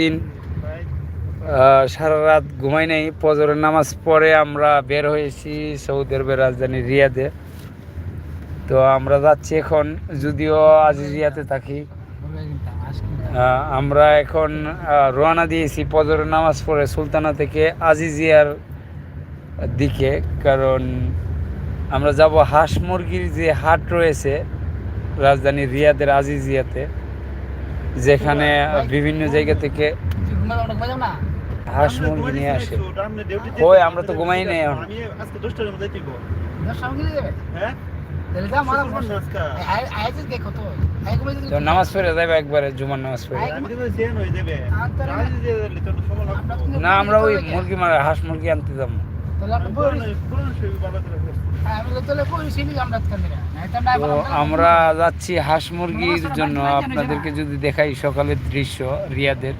দিন সারা রাত ঘুমাই নাই। ফজরের নামাজ পড়ে আমরা বের হয়েছি সৌদি আরবের রাজধানী রিয়াদে। তো আমরা যাচ্ছি এখন, যদিও আজ রিয়াতে থাকি। আমরা এখন রওনা দিয়েছি ফজরের নামাজ পড়ে সুলতানা থেকে আজিজিয়ার দিকে। কারণ আমরা যাব হাঁস মুরগির যে হাট রয়েছে রাজধানী রিয়াদের আজিজিয়াতে। যেখানে বিভিন্ন জায়গা থেকে হাঁস মুরগি নিয়ে আসে। ওই আমরা তো ঘুমাই নাই এখন। নামাজ পড়ে যাবে একবারে, জুমার নামাজ পড়ে না, আমরা ওই মুরগি মারা হাঁস মুরগি আনতে যাব। আমরা যাচ্ছি হাঁস মুরগির জন্য। আপনাদেরকে যদি দেখাই সকালের দৃশ্য, রিয়াদের।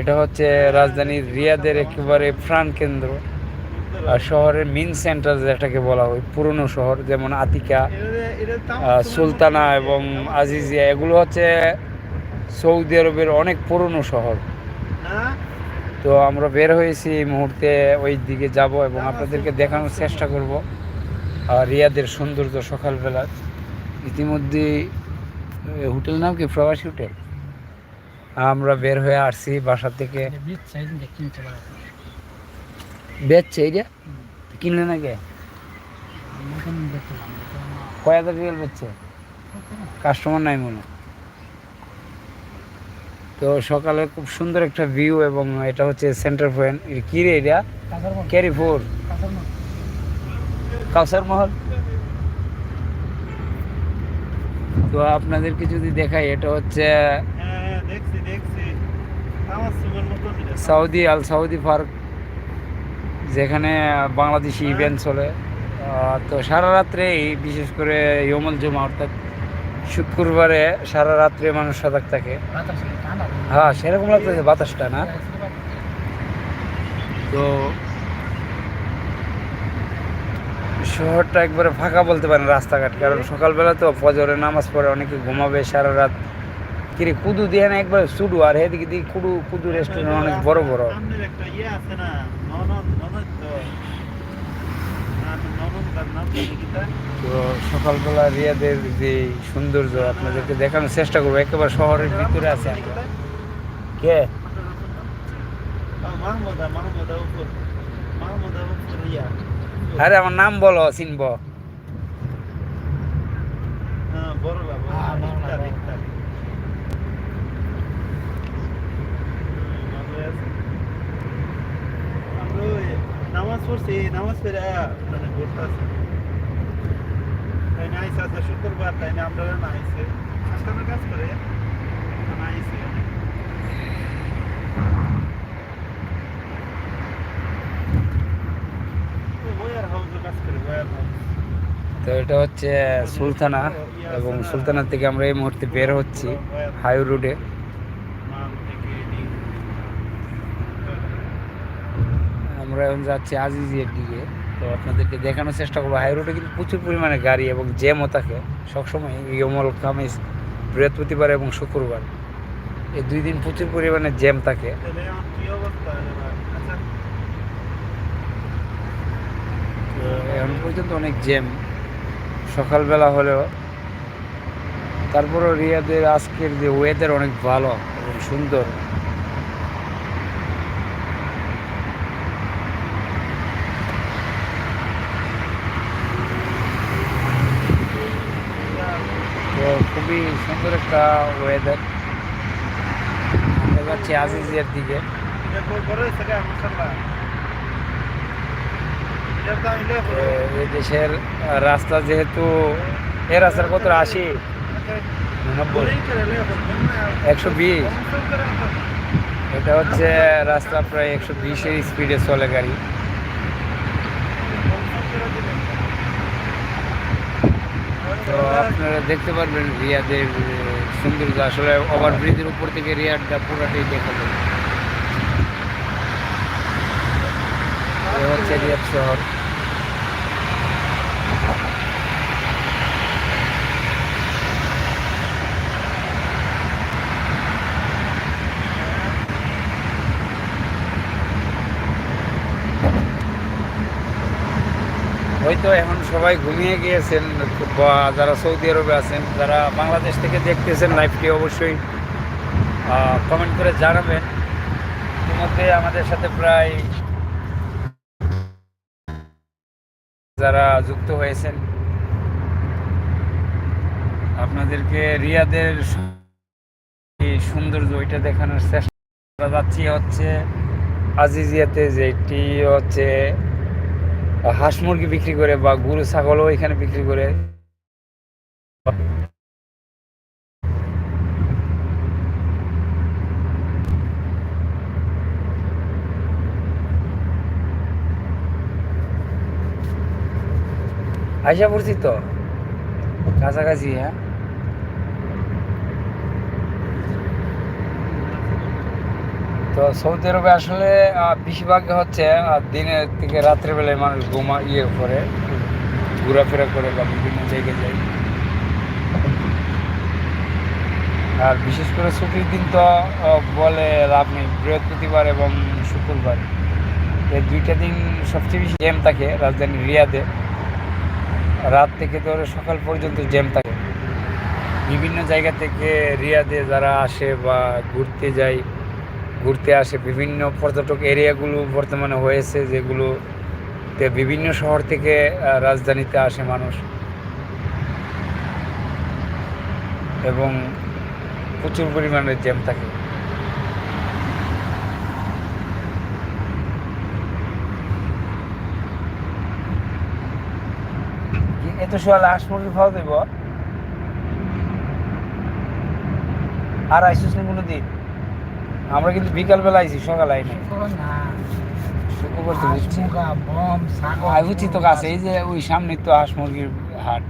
এটা হচ্ছে রাজধানীর রিয়াদের একেবারে প্রাণ কেন্দ্র। আর শহরের মেন সেন্টার যেটাকে বলা হয়, পুরনো শহর, যেমন আতিকা সুলতানা এবং আজিজিয়া, এগুলো হচ্ছে সৌদি আরবের অনেক পুরনো শহর। তো আমরা বের হয়েছি এই মুহূর্তে, ওই দিকে যাব এবং আপনাদেরকে দেখানোর চেষ্টা করব। আর রিয়াদের সৌন্দর্য সকালবেলা। ইতিমধ্যে হোটেল নাম কি? প্রবাসী হোটেল? আমরা বের হয়ে আসছি বাসা থেকে। বেচছে এইটা কিনলে না। কে কয় হাজার রিয়াল বেচছে? কাস্টমার নাই মনে তো সকালে খুব সুন্দর একটা ভিউ এবং এটা হচ্ছে সেন্টার পয়েন্ট। কি রে এটা? ক্যারি কাউসার মহল। তো আপনাদেরকে যদি দেখাই এটা হচ্ছে হ্যাঁ সৌদি আল সৌদি পার্ক যেখানে বাংলাদেশি ইভেন্ট চলে। তো সারা রাত্রে বিশেষ করে ইয়মল জমা অর্থাৎ শুক্রবারে সারা রাত্রে মানুষ সজাগ থাকে। হ্যাঁ সেরকম লাগতেছে বাতাসটা না? তো শহরটা একবারে ফাঁকা বলতে পারেন রাস্তাঘাট কারণ সকালবেলা তো ফজরে নামাজ পড়ে অনেকে ঘুমাবে সারা রাত। কিরে কুদু দিয়ে না একবার শুধু আর এদিকে দিকে কুদু কুদু রেস্টুরেন্ট অনেক বড় বড়। ইয়ে তো সকালবেলা রিয়াদের যে সৌন্দর্য আপনাদেরকে দেখানোর চেষ্টা করব একেবারে শহরের ভিতরে আছে কে? মাহমুদা মাহমুদা উপর মাহমুদা উপর ইয়া আরে আমার নাম বলো চিনব। হ্যাঁ হ্যাঁ, আছে। নামাজ পড়ছি নামাজ পড়ে মানে ঘুরতেছি তাই না আইসা আছে শুক্রবার তাই না আমরা না আইসে। কাজ করে না আইসে। তো এটা হচ্ছে সুলতানা এবং সুলতানা থেকে আমরা এই মুহূর্তে বের হচ্ছি হাই রোডে। আমরা এখন যাচ্ছি আজিজিয়ার দিকে। তো আপনাদেরকে দেখানোর চেষ্টা করব। হাই রোডে কিন্তু প্রচুর পরিমাণে গাড়ি এবং জ্যামও থাকে। সবসময় ইয়মল খামিজ বৃহস্পতিবার এবং শুক্রবার। এই দুই দিন প্রচুর পরিমাণে জ্যাম থাকে তাহলে আমার কি অবস্থা এবার আচ্ছা তো এখন পর্যন্ত অনেক জ্যাম। সকালবেলা হলেও। তারপরও রিয়াদের আজকের যে ওয়েদার অনেক ভালো এবং সুন্দর। খুবই সুন্দর একটা ওয়েদার আমরা যাচ্ছি আজিজিয়ার দিকে এটা তো বড় হয়েছে গা মশাল্লাহ এটার দাম এটা তো দেশের রাস্তা যেহেতু এ রাস্তার কত আশি? নব্বই। একশো বিশ। এটা হচ্ছে রাস্তা প্রায় একশো বিশের স্পিডে চলে গাড়ি। তো আপনারা দেখতে পারবেন রিয়াদের সৌন্দর্য। আসলে ওভারব্রিজের উপর থেকে রিয়াদটা পুরোটাই দেখা যাবে এ হচ্ছে রিয়াদ শহর। হয়তো এখন সবাই ঘুমিয়ে গিয়েছেন, বা যারা সৌদি আরবে আছেন, যারা বাংলাদেশ থেকে দেখতেছেন লাইভটি অবশ্যই কমেন্ট করে জানাবেন। ইতিমধ্যে আমাদের সাথে প্রায় যারা যুক্ত হয়েছেন, আপনাদেরকে রিয়াদের সুন্দর সৌন্দর্য, ওইটা দেখানোর চেষ্টা করা যাচ্ছি হচ্ছে আজিজিয়াতে যেটি হচ্ছে হাঁস মুরগি বিক্রি করে বা গরু, ছাগলও এখানে বিক্রি করে। আইসা পড়ছি তো। কাছাকাছি হ্যাঁ? তো সৌদি আরবে আসলে বেশিরভাগ হচ্ছে দিনের থেকে রাত্রেবেলায় মানুষ ঘুমা ইয়ে করে, ঘোরাফেরা করে বা বিভিন্ন জায়গায় যায়। আর বিশেষ করে ছুটির দিন তো বলে লাভ নেই। বৃহস্পতিবার এবং শুক্রবার। এই দুইটা দিন সবচেয়ে বেশি জ্যাম থাকে রাজধানী রিয়াদে। রাত থেকে ধরে সকাল পর্যন্ত জ্যাম থাকে। বিভিন্ন জায়গা থেকে রিয়াদে যারা আসে বা ঘুরতে যায়, ঘুরতে আসে, বিভিন্ন পর্যটক এরিয়াগুলো বর্তমানে হয়েছে যেগুলোতে বিভিন্ন শহর থেকে রাজধানীতে আসে মানুষ। এবং প্রচুর পরিমাণে জ্যাম থাকে। এত হাঁস মুরগি খাওয়া দেব আর আইসিস না কোনো দিন আমরা কিন্তু বিকালবেলা আইছি সকালে আইনি বুঝছি তো কাছে এই যে ওই সামনে তো হাঁস মুরগির হাট।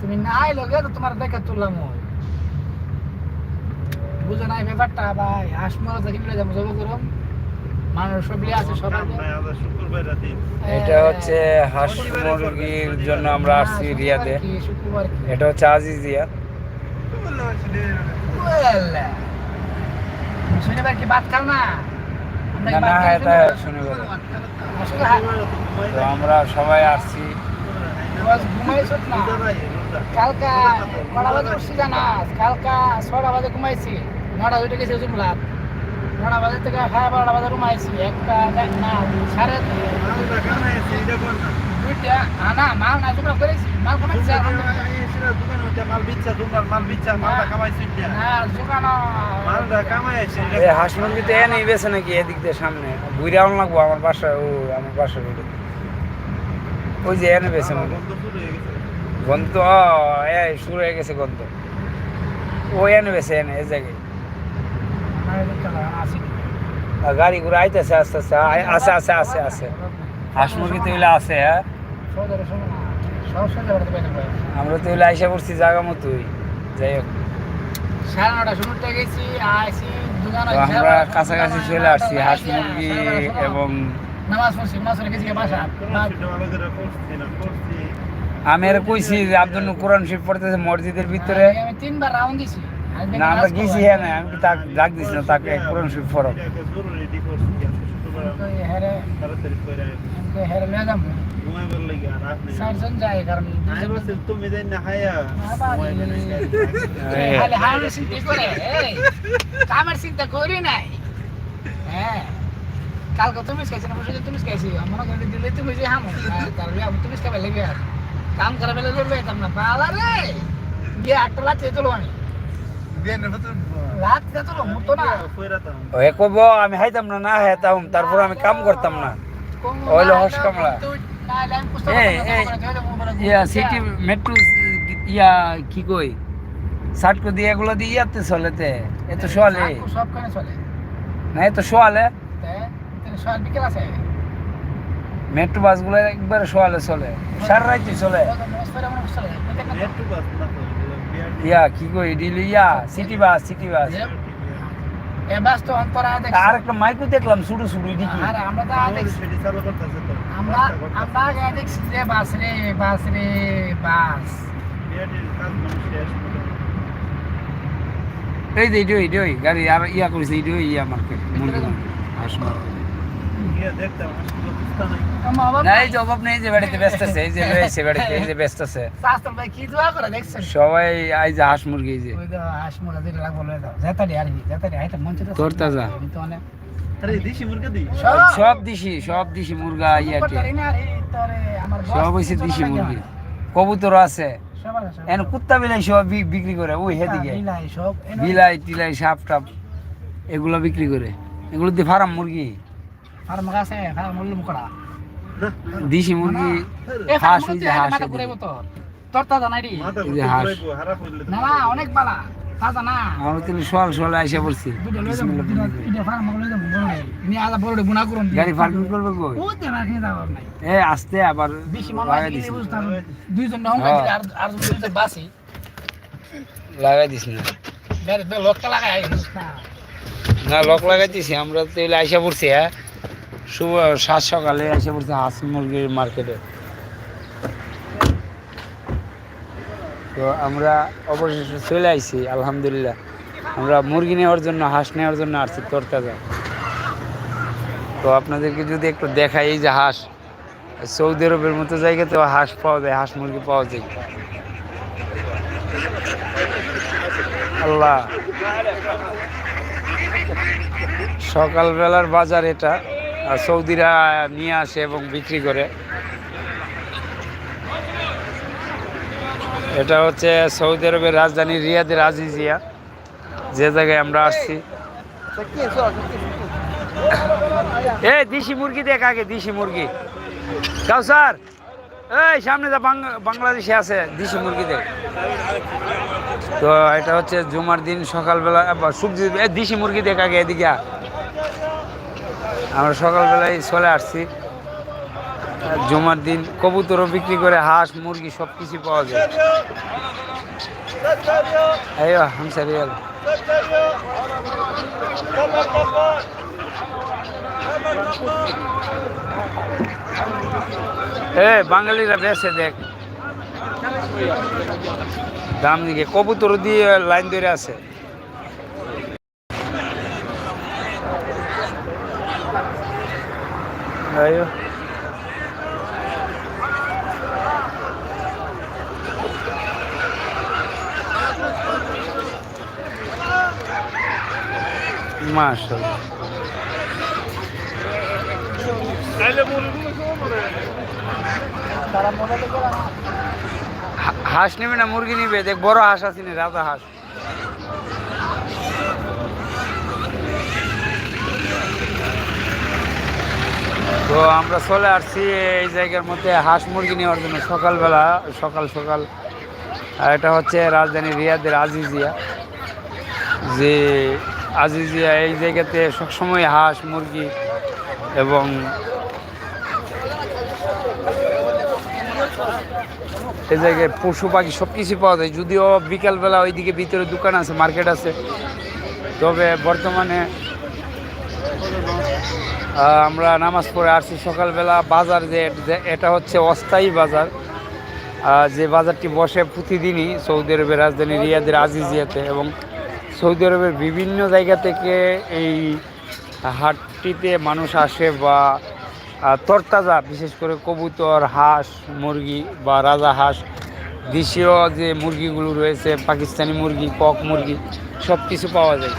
তুমি নাই লগে তো তোমার দেখে তুললাম। বুঝো নাই ব্যাপারটা ভাই থেকে মিলে যাব যাব করম মানুষ আছে। এটা হচ্ছে হাঁস মুরগির জন্য আমরা আসছি শুক্রবার কি এটা হচ্ছে আজিজিয়া ওয়াল্লা। শনিবার কি ভাত খাও না? আমরা না, না, এটা শনিবার? তো আমরা সবাই আসছি। কালকা কটা বাজে উঠছি জানাস? কালকা ছটা বাজে ঘুমাইছি। নটা উঠে গেছে নটা বাজে থেকে সাড়ে বারোটা একটা না। মাল না করেছি। মাল হাঁস বেছে নাকি এদিক দিয়ে সামনে। ঘুরে লাগবো আমার বাসা ও, আমার বাসা ওই যে এনে বেছে হয়ে। গন্ধ এই শুরু হয়ে গেছে গন্ধ। ও এনে বেছে, এনে এই জায়গায়। গাড়ি ঘুরে আইতেছে, আস্তে আস্তে আছে আছে আছে আছে হাঁস মুরগি তো এগুলো আছে হ্যাঁ? আমরা তো এগুলো আইসা পড়ছি জায়গা মতোই, যাই হোক। আমরা কাছাকাছি চলে আসছি, হাঁস মুরগি এবং। আমি আর কইছি যে আব্দুল কোরআন শরীফ পড়তেছে মসজিদের ভিতরে। তিনবার রাউন্ড দিছি না আমরা গেছি হ্যাঁ না আমি কি তাক ডাক দিছি না তাকে কোরআন শরীফ পড়ো এটাকে জরুরি দি করছি, আজকে শুক্রবার আমরা হেরে তাড়াতাড়ি করে হেরে লিয়ে যাবো ঘুমাইবার লাগি আর রাত নেই। চারজন যায় কারণ আমি বলছি, তুমি যাই না হায়া, বাবা রে। ঘুমাইবে না। এই, খালি হাওড়ের চিন্তা করে এই, কামের চিন্তা করি নাই হ্যাঁ কালকে তুমি খাইছি না বসে তুমি খাইছি মনে করে দিলে তুমি যে হামো তাহলে আমি তুমি খাবে লেগে আর কাম করে বেলে করবে তোমরা বাবা রে গিয়ে আটটা লাচ তোলো আমি এ কব আমি হাইতাম না না হাইতাম, তারপর আমি কাম করতাম না। ওইলো হস কামলা। ইয়া সিটি মেট্রো ইয়া কি কই? সাটকো দিয়ে এগুলো দিয়ে ইয়াতে চলেতে এত সোয়ালে না এত সোয়ালে মেট্রো বাসগুলো একবারে সোয়ালে চলে। সারা রাইতে চলে। একটু বাস ইয়া কি কই ডিলি ইয়া? City bus city bus. এ বাস তো অন্তরা দেখ আর একটা মাইকও দেখলাম শুরু শুরু দেখি আর আমরা তো আগে দেখছি। চালু করতেছে তো। আমরা আমরা আগে দেখছি যে বাস রে বাস রে বাস। করে। এই যে ইডোই ইডোই গাড়ি ইয়া করেছে ইয়া মার্কেট মার্কেট এই যে অভাব নেই যে বাড়িতে সবাই যে হাঁস মুরগি যে। তোর তাজা। সব। সব দিশি সব দিশি মুরগা ইয়া সব হয়েছে দিশি মুরগি। কবুতর আছে। সব আছে, সব এন কুত্তা বিলাই সব বিক্রি করে ওই হেদিকে। বিলাই টিলাই সাপ টাপ এগুলো বিক্রি করে। এগুলো দিয়ে ফার্ম মুরগি। গাছে ফার্ম মুল্লুম করা না দিশি মুরগি হাঁস যে হাঁস। ঘুরাইবো তো। তোর তাজা নাই রে এই যে হাঁস। না না অনেক বালা আমরা তো আইসা পড়ছি। গাড়ি পার্কিং করবে কই? তে এ আসতে আবার হয় কি দুইজন না হ্যাঁ। আর আর বাসি লাগাই দিস না। লাগাই আই না। না লক লাগাই দিছি আমরা তো আইসা পড়ছি হ্যাঁ। শুভ সাত সকালে আইসা পড়ছি হাঁস মুরগির মার্কেটে। তো আমরা অবশেষে চলে আইছি, আলহামদুলিল্লাহ। আমরা মুরগি নেওয়ার জন্য, হাঁস নেওয়ার জন্য আসছি তরতাজা। তো আপনাদেরকে যদি একটু দেখাই, এই যে হাঁস, সৌদি আরবের মতো জায়গাতেও হাঁস পাওয়া যায়, হাঁস মুরগি পাওয়া যায়। আল্লাহ। সকালবেলার বাজার এটা। সৌদিরা নিয়ে আসে এবং বিক্রি করে। এটা হচ্ছে সৌদি আরবের রাজধানী রিয়াদের আজিজিয়া। যে জায়গায় আমরা আসছি। এ দেশি মুরগি দেখ আগে, দেশি মুরগি। স্যার। এই, সামনে যা বাংলাদেশে আছে দেশি মুরগি দেখ। তো এটা হচ্ছে জুমার দিন সকালবেলা সবজি দেশি মুরগি দেখ আগে, এদিকে। আমরা সকালবেলায় চলে আসছি। জমার দিন কবুতরও বিক্রি করে হাঁস, মুরগি সব কিছু পাওয়া যায়। এই এ, বাঙালিরা বেছে দেখ। দাম দিকে, কবুতর দিয়ে লাইন ধরে আছে। না হা- হাঁস নেবে না মুরগি নিবে? দেখ বড় হাঁস আছে রাজা হাঁস। তো আমরা চলে আসছি এই জায়গার মধ্যে হাঁস মুরগি নেওয়ার জন্য সকালবেলা, সকাল সকাল। আর এটা হচ্ছে রাজধানী রিয়াদের আজিজিয়া। যে আজিজিয়া এই জায়গাতে সবসময় হাঁস, মুরগি এবং এই জায়গায় পশু পাখি সব কিছু পাওয়া যায়। যদিও বিকালবেলা ওইদিকে ভিতরে দোকান আছে, মার্কেট আছে, তবে বর্তমানে আমরা নামাজ পড়ে আসছি সকালবেলা। বাজার যে এটা হচ্ছে অস্থায়ী বাজার। যে বাজারটি বসে প্রতিদিনই সৌদি আরবের রাজধানী রিয়াদের আজিজিয়াতে এবং সৌদি আরবের বিভিন্ন জায়গা থেকে এই হাটটিতে মানুষ আসে বা তরতাজা, বিশেষ করে কবুতর, হাঁস, মুরগি বা রাজা হাঁস, দেশীয় যে মুরগিগুলো রয়েছে, পাকিস্তানি মুরগি, কক মুরগি সব কিছু পাওয়া যায়।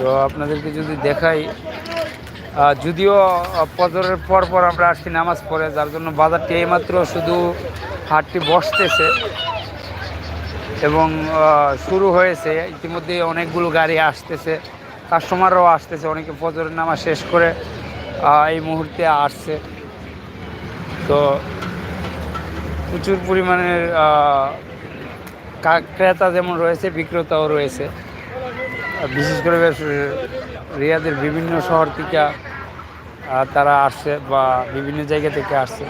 তো আপনাদেরকে যদি দেখাই যদিও ফজরের পর পর আমরা আসছি নামাজ পড়ে, যার জন্য বাজারটি এইমাত্র শুধু হাটটি বসতেছে এবং শুরু হয়েছে। ইতিমধ্যে অনেকগুলো গাড়ি আসতেছে, কাস্টমাররাও আসতেছে, অনেকে ফজরের নামাজ শেষ করে এই মুহূর্তে আসছে। তো প্রচুর পরিমাণের ক্রেতা যেমন রয়েছে, বিক্রেতাও রয়েছে। বিশেষ করে রিয়াদের বিভিন্ন শহর থেকে তারা আসছে বা বিভিন্ন জায়গা থেকে আসছে।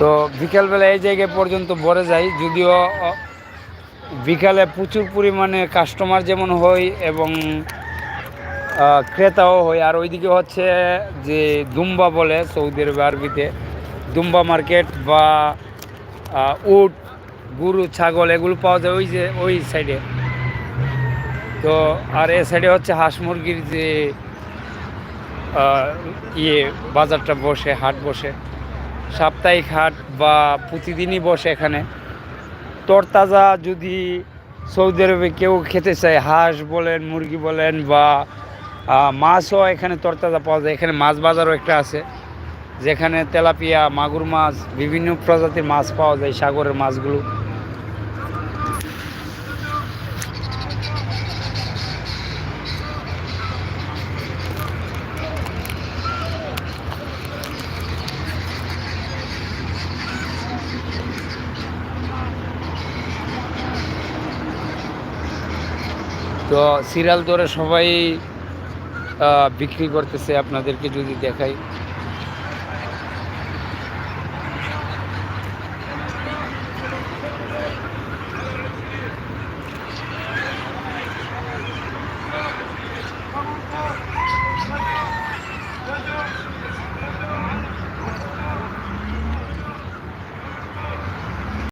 তো বিকেলবেলা এই জায়গায় পর্যন্ত ভরে যায়, যদিও বিকালে প্রচুর পরিমাণে কাস্টমার যেমন হয় এবং ক্রেতাও হয়। আর ওইদিকে হচ্ছে যে দুম্বা বলে সৌদি আরবে আরবিতে, দুম্বা মার্কেট বা উট, গরু, ছাগল এগুলো পাওয়া যায় ওই যে, ওই সাইডে তো আর এ সাইডে হচ্ছে হাঁস মুরগির যে ইয়ে বাজারটা বসে, হাট বসে। সাপ্তাহিক হাট বা প্রতিদিনই বসে এখানে। তরতাজা যদি সৌদি আরবে কেউ খেতে চায়, হাঁস বলেন, মুরগি বলেন বা মাছও এখানে তরতাজা পাওয়া যায়। এখানে মাছ বাজারও একটা আছে, যেখানে তেলাপিয়া, মাগুর মাছ, বিভিন্ন প্রজাতির মাছ পাওয়া যায়, সাগরের মাছগুলো। তো সিরিয়াল ধরে সবাই বিক্রি করতেছে আপনাদেরকে যদি দেখাই।